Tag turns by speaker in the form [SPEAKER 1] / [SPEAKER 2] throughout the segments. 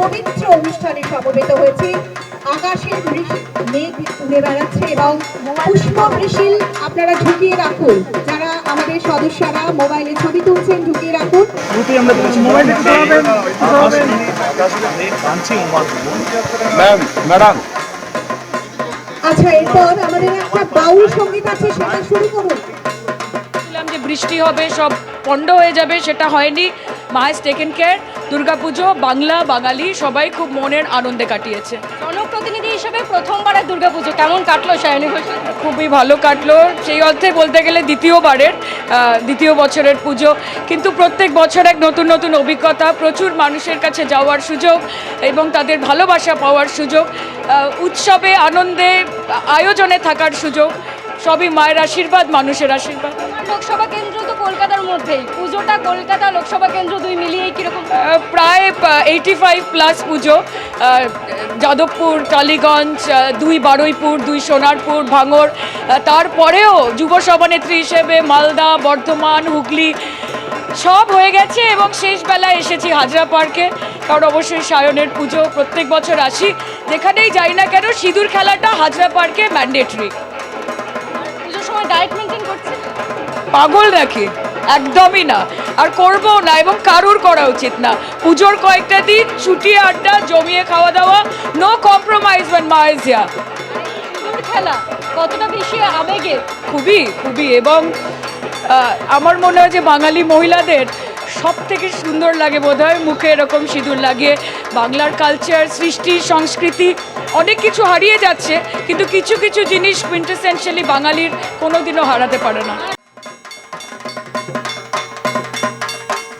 [SPEAKER 1] পবিত্র অনুষ্ঠানে সমবেত হয়েছে আকাশের মেঘ উড়ে বেড়াচ্ছে এবং পুষ্প বৃষিল আপনারা ঝুঁকিয়ে রাখুন। যারা আমাদের সদস্যরা মোবাইলে ছবি তুলছেন ঝুঁকিয়ে রাখুন।
[SPEAKER 2] ম্যাডাম।
[SPEAKER 1] আচ্ছা এরপর আমাদের একটা বাউল সংগীত আছে সেটা শুরু করুন।
[SPEAKER 3] যে বৃষ্টি হবে সব পণ্ড হয়ে যাবে সেটা হয়নি। মা has taken care Durgapuja Bangla Bangali সবাই খুব মনের আনন্দে কাটিয়েছে।
[SPEAKER 4] জনপ্রতিনিধি হিসেবে প্রথমবারের দুর্গাপুজো কেমন কাটলো সায়নী ঘোষ?
[SPEAKER 3] খুবই ভালো কাটলো। সেই অর্থে বলতে গেলে দ্বিতীয়বারের দ্বিতীয় বছরের পুজো। কিন্তু প্রত্যেক বছর এক নতুন নতুন অভিজ্ঞতা প্রচুর মানুষের কাছে যাওয়ার সুযোগ এবং তাদের ভালোবাসা পাওয়ার সুযোগ উৎসবে আনন্দে আয়োজনে থাকার সুযোগ সবই মায়ের আশীর্বাদ মানুষের আশীর্বাদ।
[SPEAKER 4] লোকসভা কেন্দ্র তো কলকাতার মধ্যেই। পুজোটা কলকাতা লোকসভা কেন্দ্র দুই মিলিয়েই কীরকম?
[SPEAKER 3] প্রায় এইটি ফাইভ প্লাস পুজো। যাদবপুর টালিগঞ্জ দুই বারুইপুর দুই সোনারপুর ভাঙর তারপরেও যুব সভানেত্রী হিসেবে মালদা বর্ধমান হুগলি সব হয়ে গেছে এবং শেষ বেলায় এসেছি হাজরা পার্কে। কারণ অবশ্যই সায়নের পুজো প্রত্যেক বছর আসি। যেখানেই যাই না কেন সিঁদুর খেলাটা হাজরা পার্কে ম্যান্ডেটরি।
[SPEAKER 4] পুজোর সময় ডায়েট
[SPEAKER 3] পাগল নাকি? একদমই না। আর করব না এবং কারুর করা উচিত না। পুজোর কয়েকটা দিন ছুটি আড্ডা জমিয়ে খাওয়া দাওয়া নো কম্প্রোমাইজ ওয়ান মাইজিয়া
[SPEAKER 4] সিঁদুর খেলা কতটা বেশি আবেগে।
[SPEAKER 3] খুবই খুবই। এবং আমার মনে হয় যে বাঙালি মহিলাদের সব থেকে সুন্দর লাগে বোধহয় মুখে এরকম সিঁদুর লাগিয়ে বাংলার কালচার সৃষ্টি সংস্কৃতি অনেক কিছু হারিয়ে যাচ্ছে কিন্তু কিছু কিছু জিনিস কুইন্টেসেন্সিয়ালি বাঙালির কোনোদিনও হারাতে পারে না।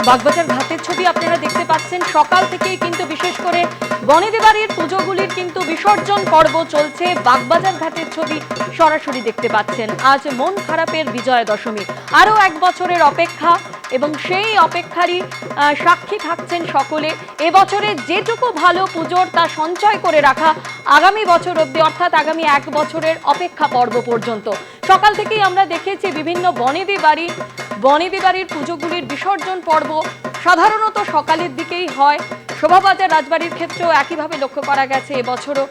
[SPEAKER 4] বাগবাজার ঘাটের ছবি আপনারা দেখতে পাচ্ছেন। সকাল থেকেই কিন্তু বিশেষ করে বনেদেবাড়ির পুজোগুলির কিন্তু বিসর্জন পর্ব চলছে। বাগবাজার ঘাটের ছবি সরাসরি দেখতে পাচ্ছেন। আজ মন খারাপের বিজয় দশমী আরও এক বছরের অপেক্ষা। এবং সেই অপেক্ষারই সাক্ষী থাকছেন সকলে। এবছরে যেটুকু ভালো পুজোর তা সঞ্চয় করে রাখা আগামী বছর অবধি, অর্থাৎ আগামী এক বছরের অপেক্ষা পর্ব পর্যন্ত। সকাল থেকেই আমরা দেখেছি বিভিন্ন বনেদি বাড়ি, বনেদি বাড়ির পুজোগুলির বিসর্জন পর্ব। সাধারণত সকালের দিকেই হয়। শোভাবাজার, রাজবাড়ির ক্ষেত্রেও একইভাবে লক্ষ্য করা গেছে এবছরও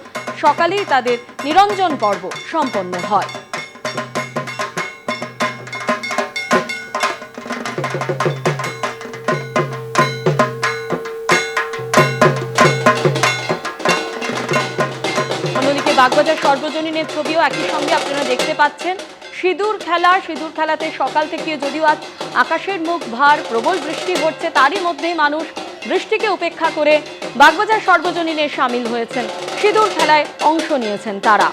[SPEAKER 4] সকালেই তাদের নিরঞ্জন পর্ব সম্পন্ন হয়। অন্যদিকে বাগবাজার সর্বজনীনের ছবিও একই সঙ্গে আপনারা দেখতে পাচ্ছেন। সিঁদুর খেলা, সিঁদুর খেলাতে সকাল থেকে যদিও আজ আকাশের মুখ ভার, প্রবল বৃষ্টি হচ্ছে, তারই মধ্যেই মানুষ বৃষ্টিকে উপেক্ষা করে বাগবাজার সর্বজনীনে সামিল হয়েছেন। সিঁদুর খেলায় অংশ নিয়েছেন তারা।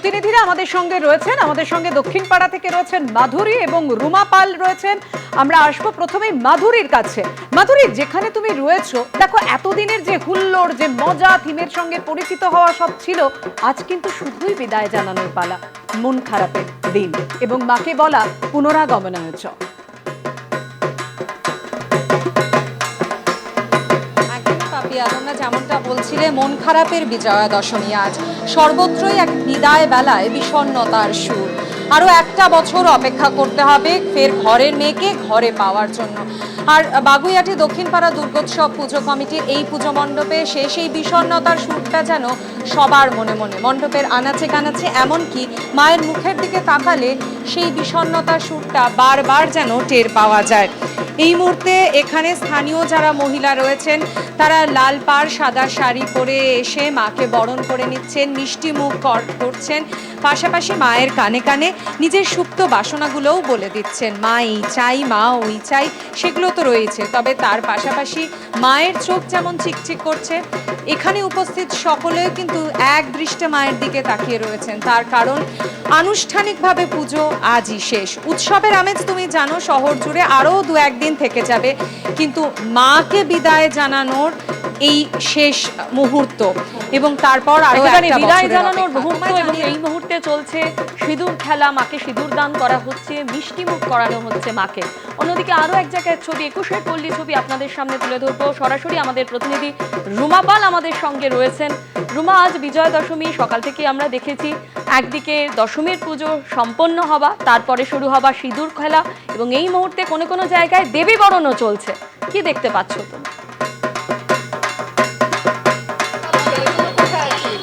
[SPEAKER 5] প্রতিনিধিরা আমাদের সঙ্গে রয়েছেন। আমাদের সঙ্গে দক্ষিণ পাড়া থেকে রয়েছেন মাধুরী এবং রুমা পাল রয়েছেন। আমরা আসব প্রথমে মাধুরীর কাছে। মাধুরী, যেখানে তুমি রয়েছো, দেখো, এতদিনের যে হুল্লোড়, যে মজা থিমের সঙ্গে পরিচিত হওয়া সব ছিল, আজ কিন্তু শুধুই বিদায় জানানোর পালা। মন খারাপের দিন। এবং মাকে বলা পুনরাগমনায়
[SPEAKER 6] পাপিয়া তোমরা যেমনটা বলছিলে, মন খারাপের বিজয়া দশমী আজ। সর্বত্রই এক বিদায় বেলায় বিষণ্ণতার সুর। আরও একটা বছর অপেক্ষা করতে হবে, ফের ঘরের মেয়েকে ঘরে পাওয়ার জন্য। আর বাগুইয়াটি দক্ষিণপাড়া দুর্গোৎসব পুজো কমিটির এই পুজো মণ্ডপে সে সেই বিষণ্ণতার সুরটা যেন সবার মনে মনে, মণ্ডপের আনাচে কানাচে এমনকি মায়ের মুখের দিকে তাকালে সেই বিষণ্ণতার সুরটা বারবার যেন টের পাওয়া যায়। এই মুহূর্তে এখানে স্থানীয় যারা মহিলা রয়েছেন, তারা লাল পাড়, সাদা শাড়ি পরে এসে মাকে বরণ করে নিচ্ছেন, মিষ্টি মুখ কর- করছেন, পাশাপাশি মায়ের কানে কানে নিজের সুপ্ত বাসনাগুলোও বলে দিচ্ছেন। মা এই চাই, মা ওই চাই, সেগুলো তো রয়েছে, তবে তার পাশাপাশি মায়ের চোখ যেমন চিকচিক করছে, এখানে উপস্থিত সকলেও কিন্তু এক দৃষ্টে মায়ের দিকে তাকিয়ে রয়েছেন। তার কারণ, আনুষ্ঠানিকভাবে পুজো আজই শেষ। উৎসবের আমেজ তুমি জানো, শহর জুড়ে আরও দু একদিন থেকে যাবে। কিন্তু মাকে বিদায় জানানোর এই শেষ মুহূর্ত। এবং তারপর
[SPEAKER 4] আরও
[SPEAKER 6] একটা
[SPEAKER 4] বিদায় জানানোর মুহূর্ত এবং এই মুহূর্তে চলছে সিঁদুর খেলা মাকে সিঁদুর দান করা হচ্ছে মিষ্টি মুখ করানো হচ্ছে মাকে। অন্যদিকে আরও এক জায়গায় ছবি একুশের পল্লী ছবি আপনাদের সামনে তুলে ধরবো। সরাসরি আমাদের প্রতিনিধি রুমা পাল আমাদের সঙ্গে রয়েছেন। রুমা আজ বিজয়া দশমী সকাল থেকে আমরা দেখেছি একদিকে দশমীর পুজো সম্পন্ন হবা তারপরে শুরু হবা সিঁদুর খেলা এবং এই মুহূর্তে কোনো কোনো জায়গায় দেবী বরণও চলছে। কি দেখতে পাচ্ছ তুমি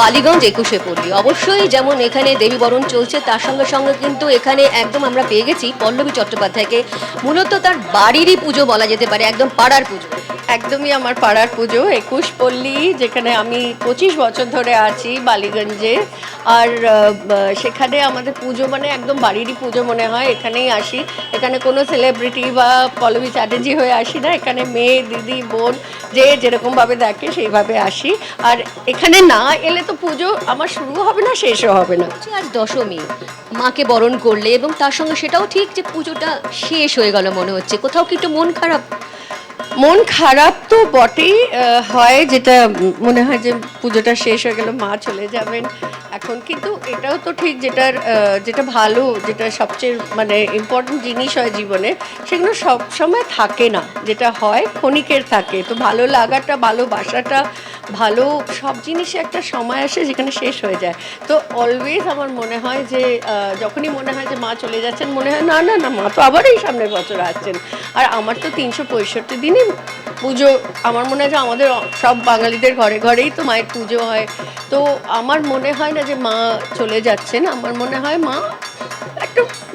[SPEAKER 7] বালিগঞ্জ একুশে পল্লী। অবশ্যই যেমন এখানে দেবী বরণ চলছে, তার সঙ্গে সঙ্গে কিন্তু এখানে একদম আমরা পেয়ে গেছি পল্লবী চট্টোপাধ্যায়কে। মূলত তার বাড়িরই পুজো বলা যেতে পারে, একদম পাড়ার পুজো।
[SPEAKER 8] একদমই আমার পাড়ার পুজো, একুশ পল্লী, যেখানে আমি পঁচিশ বছর ধরে আছি বালিগঞ্জে। আর সেখানে আমাদের পুজো মানে একদম বাড়িরই পুজো মনে হয়, এখানেই আসি। এখানে কোনো সেলিব্রিটি বা পল্লবী চ্যাটার্জি হয়ে আসি না, এখানে মেয়ে, দিদি, বোন, যে যেরকমভাবে দেখে সেইভাবে আসি। আর এখানে না এলে তো পুজো আমার শুরু হবে না শেষও হবে না।
[SPEAKER 7] যে আজ দশমী মাকে বরণ করলে এবং তার সঙ্গে সেটাও ঠিক যে পুজোটা শেষ হয়ে গেল মনে হচ্ছে। কোথাও কি একটু মন খারাপ?
[SPEAKER 8] মন খারাপ তো বটেই হয় যেটা মনে হয় যে পুজোটা শেষ হয়ে গেল মা চলে যাবেন এখন। কিন্তু এটাও তো ঠিক যেটার যেটা ভালো যেটা সবচেয়ে মানে ইম্পর্টেন্ট জিনিস হয় জীবনে সেগুলো সব সময় থাকে না। যেটা হয় ক্ষণিকের থাকে। তো ভালো লাগাটা ভালোবাসাটা ভালো সব জিনিসে একটা সময় আসে যেখানে শেষ হয়ে যায়। তো অলওয়েজ আমার মনে হয় যে যখনই মনে হয় যে মা চলে যাচ্ছেন, মনে হয়, না না না, মা তো আবার এই সামনের বছর আসছেন। আর আমার তো তিনশো পঁয়ষট্টি দিনই পুজো, আমার মনে হয় যে আমাদের সব বাঙালিদের ঘরে ঘরেই তো মায়ের পুজো হয়। তো আমার মনে হয় না যে মা চলে যাচ্ছেন, আমার মনে হয় মা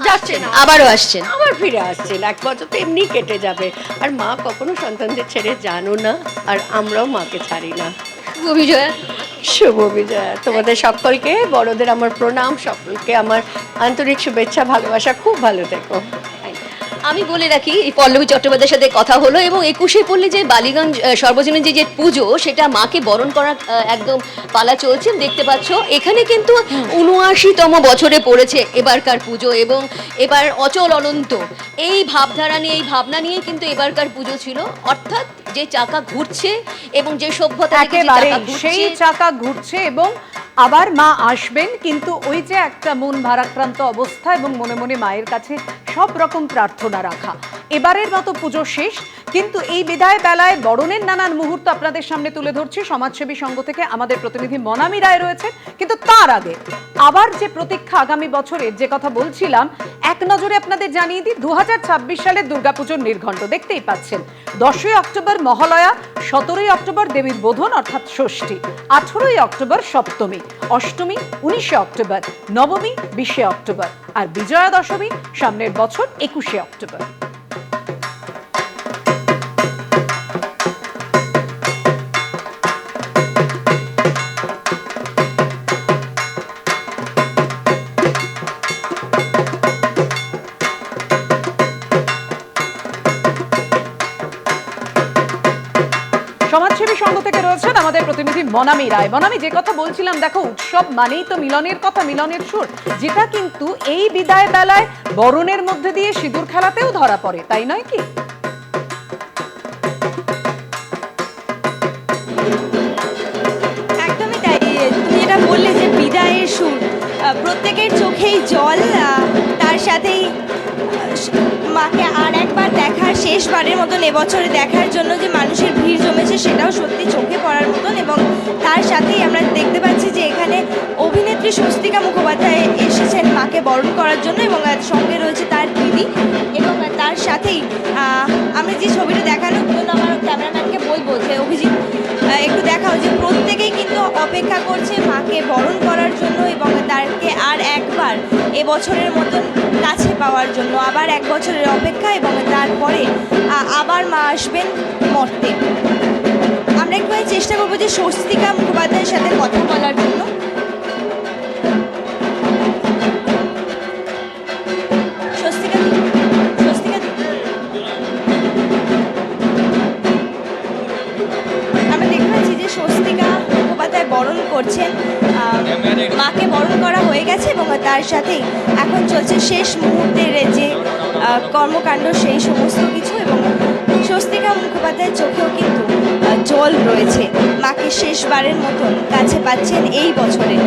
[SPEAKER 8] যাচ্ছেন
[SPEAKER 7] আবারও আসছেন।
[SPEAKER 8] আবার ফিরে আসছেন এক বছর তো এমনি কেটে যাবে। আর মা কখনো সন্তানদের ছেড়ে জানো না আর আমরাও মাকে ছাড়ি না।
[SPEAKER 7] শুভ বিজয়া।
[SPEAKER 8] শুভ বিজয়া। তোমাদের সকলকে বড়দের আমার প্রণাম সকলকে আমার আন্তরিক শুভেচ্ছা ভালোবাসা খুব ভালো থেকো।
[SPEAKER 7] আমি বলে রাখি এই পল্লবী চট্টোপাধ্যায়ের সাথে কথা হলো এবং একুশে পল্লী যে বালিগঞ্জ সর্বজনীন যে যে পুজো সেটা মাকে বরণ করা একদম পালা চলছে। দেখতে পাচ্ছ এখানে কিন্তু উনআশিতম বছরে পড়েছে এবারকার পুজো এবং এবার অচল অনন্ত। এই ভাবধারা নিয়ে এই ভাবনা নিয়ে কিন্তু এবারকার পুজো ছিল। অর্থাৎ যে চাকা ঘুরছে এবং যে সভ্যতা
[SPEAKER 5] সেই চাকা ঘুরছে এবং আবার মা আসবেন কিন্তু ওই যে একটা মন ভারাক্রান্ত অবস্থা এবং মনে মনে মায়ের কাছে সব রকম প্রার্থনা রাখা। এবারের মতো পুজো শেষ, কিন্তু এই বিদায় বেলায় বরণের নানান মুহূর্ত আপনাদের সামনে তুলে ধরছি। সমাজসেবী সংঘ থেকে আমাদের প্রতিনিধি মনামি রায় রয়েছে কিন্তু তার আগে আবার যে প্রতীক্ষা আগামী বছরের যে কথা বলছিলাম, এক নজরে আপনাদের জানিয়ে দিই দু সালের দুর্গাপুজোর নির্ঘণ্ট দেখতেই পাচ্ছেন। দশই অক্টোবর মহালয়া, সতেরোই অক্টোবর দেবীর বোধন, অর্থাৎ ষষ্ঠী। আঠেরোই অক্টোবর সপ্তমী, অষ্টমী উনিশে অক্টোবর, নবমী বিশে অক্টোবর, আর বিজয়া দশমী সামনের বছর একুশে অক্টোবর। আমাদের প্রতিনিধি মনামি রায়। মনামি, যে কথা বলছিলাম, দেখো, উৎসব মানেই তো মিলনের কথা, মিলনের সুর। যেটা কিন্তু এই বিদায় বেলায় বরণের মধ্যে দিয়ে সিঁদুর খেলাতেও ধরা পড়ে, তাই নয় কি?
[SPEAKER 9] প্রত্যেকের চোখেই জল তার সাথেই মাকে আর একবার দেখার, শেষবারের মতন এবছরে দেখার জন্য যে মানুষের ভিড় জমেছে সেটাও সত্যি চোখে পড়ার মতন এবং তার সাথেই আমরা দেখতে পাচ্ছি যে এখানে অভিনেত্রী স্বস্তিকা মুখোপাধ্যায় এসেছেন মাকে বরণ করার জন্য এবং সঙ্গে রয়েছে তার দিদি এবং তার সাথেই আহ, আমি যে ছবিটা দেখানোর জন্য আমার ক্যামেরাম্যানকে বলব যে অভিজিৎ একটু দেখাও যে প্রত্যেকেই কিন্তু অপেক্ষা করছে মাকে বরণ করার জন্য এবং তাকে আর একবার এবছরের মতন কাছে পাওয়ার জন্য আবার এক বছরের অপেক্ষা এবং তারপরে আবার মা আসবেন মর্তে। একটু চেষ্টা করব যে স্বস্তিকা মুখোপাধ্যায়ের সাথে কথা বলার জন্য। বরণ মাকে বরণ করা হয়ে গেছে এবং তার সাথেই এখন চলছে শেষ মুহূর্তের যে কর্মকাণ্ড, সেই সমস্ত কিছু এবং স্বস্তিকা মুখোপাধ্যায়ের চোখেও কিন্তু জল রয়েছে। মাকে শেষবারের মতন কাছে পাচ্ছেন এই বছরে।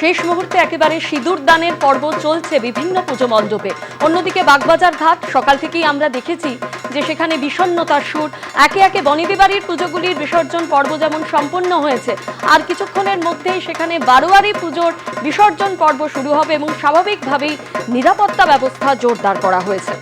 [SPEAKER 4] শেষ মুহূর্তে একেবারে সিঁদুর দানের পর্ব চলছে বিভিন্ন পুজো মণ্ডপে। অন্যদিকে বাগবাজার ঘাট, সকাল থেকেই আমরা দেখেছি যে সেখানে বিষণ্নতার সুর, একে একে বনিদি বাড়ির পুজোগুলির বিসর্জন পর্ব যেমন সম্পন্ন হয়েছে, আর কিছুক্ষণের মধ্যেই সেখানে বারোয়ারি পুজোর বিসর্জন পর্ব শুরু হবে এবং স্বাভাবিকভাবেই নিরাপত্তা ব্যবস্থা জোরদার করা হয়েছে।